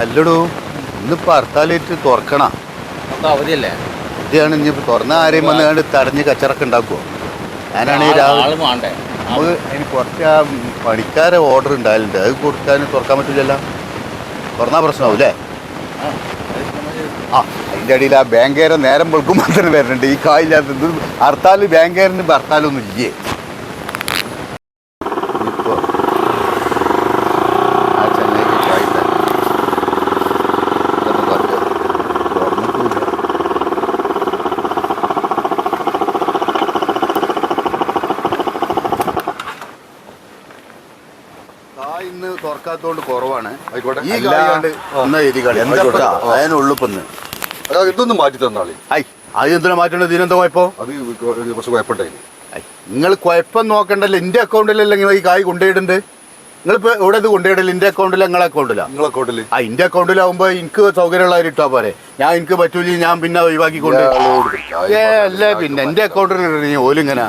അല്ലടോ ഇന്നിപ്പോ ഹർത്താലേറ്റ് തുറക്കണ. അവധിയല്ലേ? ഇതാണ് ഇനിയിപ്പോ തുറന്ന ആരെയും വന്ന് കണ്ട് തടഞ്ഞ് കച്ചറൊക്കെ ഉണ്ടാക്കുവോ? ഞാനാണെങ്കിൽ രാവിലെ നമുക്ക് അതിന് കുറച്ച് ആ പണിക്കാരെ ഓർഡർ ഉണ്ടായാലുണ്ട്. അത് കൊടുക്കാൻ തുറക്കാൻ പറ്റില്ലല്ലോ തുറന്നാ പ്രശ്നമാവും അല്ലേ ആ, അതിന്റെ ഇടയിൽ ആ ബാങ്കേരെ നേരം പൊളിക്കുമ്പോൾ തന്നെ വരുന്നുണ്ട് ഈ കായില്ലാത്ത ഹർത്താൽ ബാങ്കേറിന് ഹർത്താലൊന്നും ഇല്ലേ? ഇന്ന് തുറക്കാത്തോണ്ട് കുറവാണ്. ഈ അല്ല, കായ് കണ്ട് ഒന്ന എഴുതി കളി. എന്താ അതിനുള്ളിപ്പൊന്ന് അതാ ഇതൊന്നും മാറ്റി തന്നാളി. ഐ. അത് എന്തിനാ മാറ്റേണ്ടത്? ഇതിനെന്താ ഇപ്പോ അത് കുറച്ച് കുഴപ്പമുണ്ടായി. നിങ്ങൾ കുഴപ്പം നോക്കണ്ടല്ലോ. എന്റെ അക്കൗണ്ടിലല്ല നിങ്ങൾ ഈ കായ് കൊണ്ടുപോയിട്ടുണ്ട് നിങ്ങളിപ്പോ എവിടെ ഇത് കൊണ്ടുപോയിട്ടില്ല എന്റെ അക്കൗണ്ടിൽ നിങ്ങളെ അക്കൗണ്ടിലാ നിങ്ങളെ അക്കൗണ്ടിൽ ആ എന്റെ അക്കൗണ്ടിലാവുമ്പോ എനിക്ക് സൗകര്യമുള്ളവർ ഇട്ടാ പോരെ. ഞാൻ എനിക്ക് പറ്റൂല ഞാൻ പിന്നെ ഒഴിവാക്കിക്കൊണ്ട്. ഏ അല്ല പിന്നെ എന്റെ അക്കൗണ്ടിൽ ഓലിങ്ങനെ